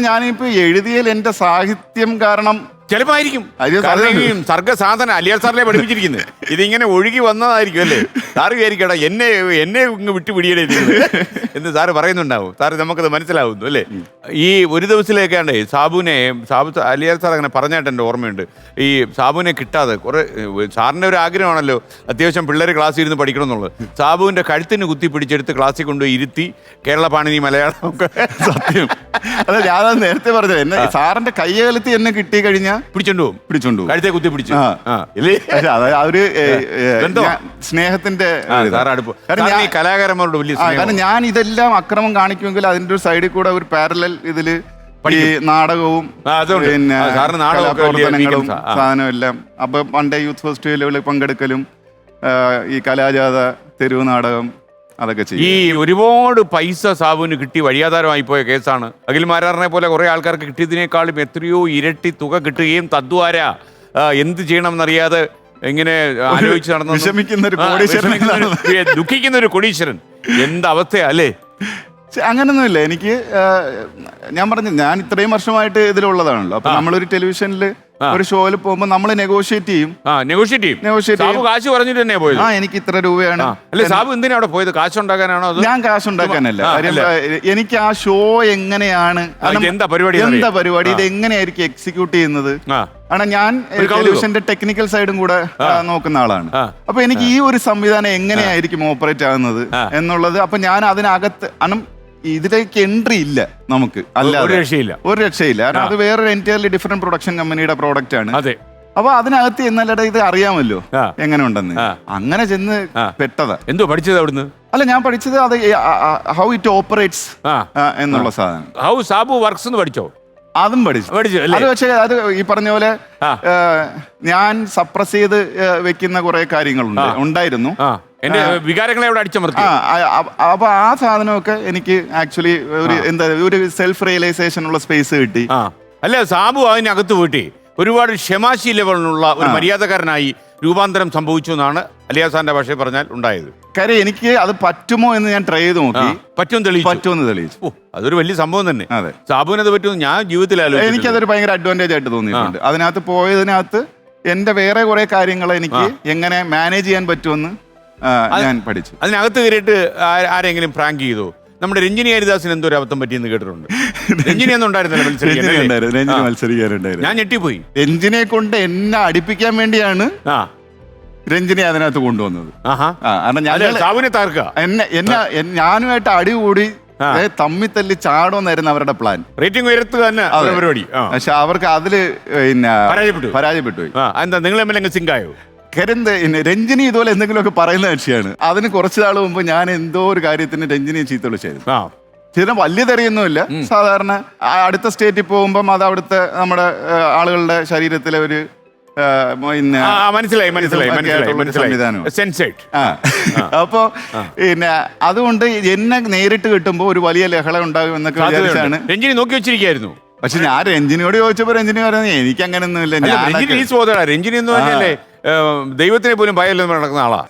ഞാനിപ്പോ എഴുതിയതിൽ എന്റെ സാഹിത്യം കാരണം ചിലപ്പോ ആയിരിക്കും സർഗസാധന അലിയാൽ സാറിനെ പഠിപ്പിച്ചിരിക്കുന്നത്. ഇതിങ്ങനെ ഒഴുകി വന്നതായിരിക്കും അല്ലേ? സാർ വിചാരിക്കടാ എന്നെ എന്നെ ഇങ്ങ് വിട്ടു പിടിയടേ എന്ന് സാറ് പറയുന്നുണ്ടാവും. സാറ് നമുക്കത് മനസ്സിലാവുന്നു അല്ലേ? ഈ ഒരു ദിവസത്തിലേക്കാണ്ട് സാബുവിനെ സാബു അലിയാൽ സാർ അങ്ങനെ പറഞ്ഞായിട്ട് എന്റെ ഓർമ്മയുണ്ട്. ഈ സാബുവിനെ കിട്ടാതെ കുറെ സാറിന്റെ ഒരു ആഗ്രഹമാണല്ലോ അത്യാവശ്യം പിള്ളേർ ക്ലാസ്സിൽ ഇരുന്ന് പഠിക്കണം എന്നുള്ളത്. സാബുവിന്റെ കഴുത്തിന് കുത്തി പിടിച്ചെടുത്ത് ക്ലാസ്സിൽ കൊണ്ടുപോയി ഇരുത്തി കേരള പാണിനി മലയാളം ഒക്കെ സത്യം. അല്ല ഞാനത് നേരത്തെ പറഞ്ഞത് എന്നെ സാറിന്റെ കയ്യകലത്തി എന്നെ കിട്ടി കഴിഞ്ഞാൽ പിടിച്ചോണ്ട് പോകും പിടിച്ചോണ്ടു കഴുത്തെ കുത്തി പിടിച്ചു ആ. ആ ഇല്ലേ ആ ഒരു ഏ, ഏ, ബന്ധമാ. ഞാൻ- സ്നേഹത്തിന്റെ ആ, ഒരു ഇതാ. കാരണം സാറിന് ഞാൻ- ഈ കലാകാരന്മാരോട് വലിയ ആ, കാരണം സ്നേഹം ഞാൻ ഇതെല്ലാം അക്രമം കാണിക്കുമെങ്കിൽ അതിന്റെ ഒരു സൈഡിൽ കൂടെ ഒരു പാരലൽ ഇതിൽ ഈ നാടകവും ആ, അതുണ്ട്. പിന്നെ ആ, സാറിന് നാടകമൊക്കെ വലിയ കലാപ്രവർത്തനങ്ങളും weekends ആ. സാധനവും എല്ലാം അപ്പൊ പണ്ടേ യൂത്ത് ഫെസ്റ്റിവലുകളിൽ പങ്കെടുക്കലും ആ, ഈ കലാജാഥ തെരുവ് നാടകം അതൊക്കെ ചെയ്യും. ഈ ഒരുപാട് പൈസ സാബുവിന് കിട്ടി വഴിയാധാരമായി പോയ കേസാണ്. അഖിൽ മാരാറിനെ പോലെ കുറെ ആൾക്കാർക്ക് കിട്ടിയതിനേക്കാളും എത്രയോ ഇരട്ടി തുക കിട്ടുകയും തദ്വാര എന്ത് ചെയ്യണമെന്നറിയാതെ എങ്ങനെ ആലോചിച്ച് നടന്ന വിഷമിക്കുന്ന ഒരു കോടീശ്വരൻ ദുഃഖിക്കുന്ന ഒരു കൊടീശ്വരൻ. എന്ത് അവസ്ഥയാ അല്ലേ അങ്ങനൊന്നുമില്ല. എനിക്ക് ഞാൻ പറഞ്ഞു ഞാൻ ഇത്രയും വർഷമായിട്ട് ഇതിലുള്ളതാണല്ലോ. അപ്പൊ നമ്മളൊരു ടെലിവിഷനിൽ ഒരു ഷോയിൽ പോകുമ്പോൾ നമ്മൾ നെഗോഷിയേറ്റ് ചെയ്യും. ആ നെഗോഷിയേറ്റ് ചെയ്യും. നെഗോഷിയേറ്റ് സാബു കാശ് പറഞ്ഞിട്ട് തന്നെ പോയത്? ആ എനിക്ക് ഇത്ര രൂപയാണ്. അല്ലെ സാബു എന്തിനാ അവിടെ പോയത്? കാശ് ഉണ്ടാക്കാനാണോ അത്? ഞാൻ കാശ് ഉണ്ടാക്കാനല്ല. ആ, കാര്യം, അല്ല. എനിക്ക് ആ ഷോ എങ്ങനെയാണ്? എന്താ പരിപാടി എന്നറിയാം. എന്താ പരിപാടി? ഇത് എങ്ങനെയായിരിക്കും എക്സിക്യൂട്ട് ചെയ്യുന്നത്? ആണ് ഞാൻ ഏ, ഒരു കൗതുകം. ടെലിവിഷന്റെ ടെക്നിക്കൽ സൈഡും കൂടെ ആ, നോക്കുന്ന ആളാണ്. ആ. അപ്പൊ എനിക്ക് ഈ ഒരു സംവിധാനം എങ്ങനെയായിരിക്കും ഓപ്പറേറ്റ് ആകുന്നത് ആ. എന്നുള്ളത് അപ്പൊ ഞാൻ അതിനകത്ത് കാരണം ഇതിലേക്ക് എൻട്രി ഇല്ല നമുക്ക്. അല്ലാതെ ഒരു രക്ഷയില്ല. ഒരു രക്ഷയില്ല. കാരണം അത് വേറൊരു എന്റയർലി ഡിഫറെന്റ് പ്രൊഡക്ഷൻ കമ്പനിയുടെ പ്രോഡക്റ്റ് ആണ്. അതെ. അപ്പൊ അതിനകത്ത് എന്നല്ലട ഇത് അറിയാമല്ലോ എങ്ങനെ ഉണ്ടെന്ന്. അങ്ങനെ ചെന്ന്. പെട്ടതാ. എന്തോ പഠിച്ചത് അവിടുന്ന്? അല്ല ഞാൻ പഠിച്ചത് അത് ഹൗ ഇറ്റ് ഓപ്പറേറ്റ്സ് എന്നുള്ള സാധനം. ഹൗ സാബു വർക്ക്സ് എന്ന് പഠിച്ചോ? അതും പഠിച്ചു. പഠിച്ചു അല്ലേ? അത് പക്ഷേ അത് ഈ പറഞ്ഞ പോലെ ഞാൻ സപ്രസ് ചെയ്ത് വെക്കുന്ന കുറെ കാര്യങ്ങളുണ്ട്. ഉണ്ടായിരുന്നു. എന്റെ വികാരങ്ങളെ അവിടെ അടിച്ചമർത്തി. അപ്പൊ ആ സാധനമൊക്കെ എനിക്ക് ആക്ച്വലി ഒരു എന്താ ഒരു സെൽഫ് റിയലൈസേഷൻ ഉള്ള സ്പേസ് കിട്ടി. അല്ല സാബു അതിനകത്ത് പോയിട്ട് ഒരുപാട് ക്ഷമാശി ലെവലിനുള്ള ഒരു മര്യാദക്കാരനായി രൂപാന്തരം സംഭവിച്ചു എന്നാണ് അലിയാസാന്റെ ഭാഷയിൽ പറഞ്ഞാൽ ഉണ്ടായത്. കാര്യം എനിക്ക് അത് പറ്റുമോ എന്ന് ഞാൻ ട്രൈ ചെയ്ത് നോക്കി. പറ്റും തെളിയിച്ചു. പറ്റുമെന്ന് തെളിയിച്ചു. ഓ അതൊരു വലിയ സംഭവം തന്നെ. അതെ. സാബുവിനത് പറ്റും ഞാൻ ജീവിതത്തിൽ എനിക്ക് എനിക്കതൊരു ഭയങ്കര അഡ്വാന്റേജ് ആയിട്ട് തോന്നിയിട്ടുണ്ട്. അതിനകത്ത് പോയതിനകത്ത് എന്റെ വേറെ കുറെ കാര്യങ്ങൾ എനിക്ക് എങ്ങനെ മാനേജ് ചെയ്യാൻ പറ്റുമെന്ന് ഞാൻ പഠിച്ചു. അതിനകത്ത് കയറിയിട്ട് ആരെങ്കിലും പ്രാങ്ക് ചെയ്തു? നമ്മുടെ രഞ്ജിനി ഹരിദാസിന് എന്തോ ഒരു അബദ്ധം പറ്റിയെന്ന് കേട്ടിട്ടുണ്ട്. രഞ്ജിനി ഒന്നും ഉണ്ടായിരുന്നില്ല മത്സരിക്കാനുണ്ടായിരുന്നു. ഞാൻ ഞെട്ടിപ്പോയി. രഞ്ജിനെ കൊണ്ട് എന്നെ അടിപ്പിക്കാൻ വേണ്ടിയാണ് രഞ്ജിനെ അതിനകത്ത് കൊണ്ടുവന്നത്. എന്നെ എന്നെ ഞാനുമായിട്ട് അടി കൂടി തമ്മി തല്ലി ചാടുമെന്നായിരുന്നു അവരുടെ പ്ലാൻ. റേറ്റിംഗ് ഉയർത്തുക തന്നെ പരിപാടി. പക്ഷെ അവർക്ക് അതിൽ പിന്നെ പരാജയപ്പെട്ടു. പരാജയപ്പെട്ടു എന്താ നിങ്ങൾ അങ്ങ് കാര്യം രഞ്ജിനി ഇതുപോലെ എന്തെങ്കിലുമൊക്കെ പറയുന്ന കക്ഷിയാണ്. അതിന് കുറച്ച് നാൾ മുമ്പ് ഞാൻ എന്തോ ഒരു കാര്യത്തിന് രഞ്ജിനിയെ ചീത്ത വിളിച്ചായിരുന്നു. ചില വലിയ തെറിയൊന്നുമില്ല. സാധാരണ അടുത്ത സ്റ്റേറ്റിൽ പോകുമ്പം അത് അവിടുത്തെ നമ്മുടെ ആളുകളുടെ ശരീരത്തിലെ ഒരു മനസ്സിലായി മനസ്സിലായി മനസ്സിലായി അപ്പോ പിന്നെ അതുകൊണ്ട് എന്നെ നേരിട്ട് കിട്ടുമ്പോൾ ഒരു വലിയ ലഹള ഉണ്ടാകും എന്നൊക്കെ വിചാരിച്ചാണ്. രഞ്ജിനി നോക്കി വെച്ചിരിക്കുന്നു പക്ഷെ ഞാൻ രഞ്ജിനിയോട് ചോദിച്ചപ്പോ രഞ്ജിനി പറയുന്നത് എനിക്ക് അങ്ങനെയൊന്നുമില്ല രഞ്ജിനി എന്ന് പറഞ്ഞാലേ ഏ, ദൈവത്തിനെ പോലും ഭയമില്ലെന്ന് നടക്കുന്ന ആളാ.